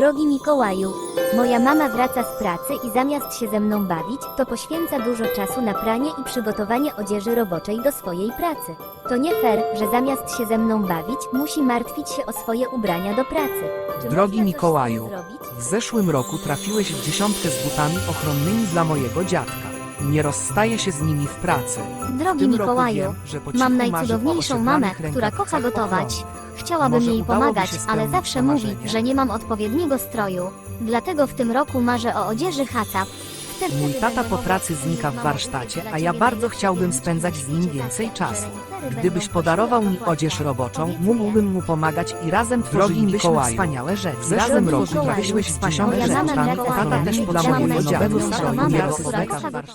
Drogi Mikołaju, moja mama wraca z pracy i zamiast się ze mną bawić, to poświęca dużo czasu na pranie i przygotowanie odzieży roboczej do swojej pracy. To nie fair, że zamiast się ze mną bawić, musi martwić się o swoje ubrania do pracy. Czy Drogi z tym Mikołaju, zrobić? W zeszłym roku trafiłeś w dziesiątkę z butami ochronnymi dla mojego dziadka. Nie rozstaję się z nimi w pracy. Drogi tym Mikołaju, wiem, że po cichu mam marzy o najcudowniejszą mamę, osiedlanych która kocha gotować. Chciałabym Może jej udałoby pomagać, się ale spełnić zawsze to mówi, marzenie? że nie mam odpowiedniego stroju. Dlatego w tym roku marzę o odzieży hacap. Mój tata po pracy znika w warsztacie, a ja bardzo chciałbym spędzać z nim więcej czasu. Gdybyś podarował mi odzież roboczą, mógłbym mu pomagać i razem tworzylibyśmy wspaniałe rzeczy. w W zeszłym roku trafiłeś w wspaniałe rzeczy. Tata też chciałam mojego nowego najpierw stroju warsztat. gotować.